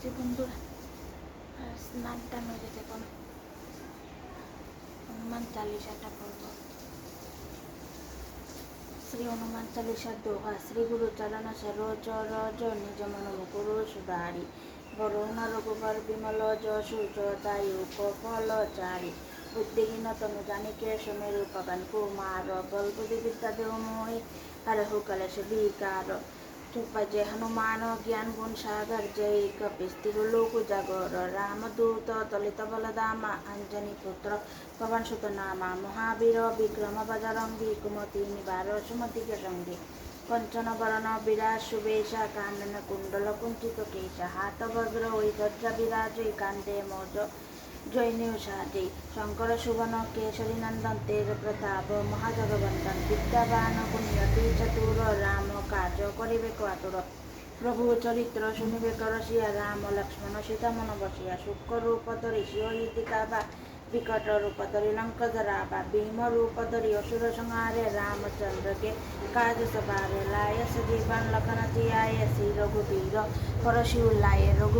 করছি বন্ধুরা, আর স্নান টান হয়ে গেছে এখন হনুমান চালিশাটা করব। শ্রী হনুমান চালিশার দোহা শ্রী গুরু চালন সরোজ রজ নিজ মন মনোমুকুরু সুধারি বরুণ রঘুবর বিমল যশু জদায়ু কপল চারি। বুদ্ধিহীন তনু জানি কে সুমেরু, পবন কুমার, বল বিদ্যা বিদ্যা দেও মোহি। কারহু সে বিকার। ತುಪ್ಪ ಜಯ ಹನುಮಾನ ಜ್ಞಾನ ಗುಣ ಸಾಗರ ಜಯ ಕಪಿಸ್ತಿರು ಲೋಕು ಜಾಗರ ರಾಮದೂತ ದಲಿತ ಬಲಧಾಮ ಅಂಜನಿ ಪುತ್ರ ಪವನ್ ಸುತನಾಮ ಮಹಾವೀರ ವಿಕ್ರಮ ಬಜರಂಗಿ ಕುಮತಿ ನಿವಾರ ಸುಮತಿಗೆ ಸಂಗಿ কঞ্চনবরণ বিরাজ শুভেশা কানন কুণ্ডল কুঞ্চিত কেশা হাত বজ্র ঐ ধজ্জা বিরাজ কান্দে মজ ಜೈನಿಯು ಶಾದಿ ಶಂಕರ ಶುಭನ ಕೇಶರಿನಂದಂತೆ ಪ್ರತಾಪ ಮಹಾಜಗವಂತ ವಿದ್ಯಾವಾನ ಪುಣ್ಯತಿ ಚತುರ ರಾಮ ಕಾರ್ಯ ಕರಿಬೇಕು ಆತುರ প্রভু চরিত্র শুনিবে করসিয়া, রাম, লক্ষ্মণ সীতা মন বসিয়া, শুক্র রূপ ধরি শিহরিদিকা বা বিকট রূপ ধরি লঙ্কধরা বা ভীম রূপ ধরি, অসুর সংহারে রামচন্দ্রকে কাজ সবারে লায়স জীবন লক্ষণ জিয়ায় শ্রী রঘুবীর পরশিউ উল্লায় রঘু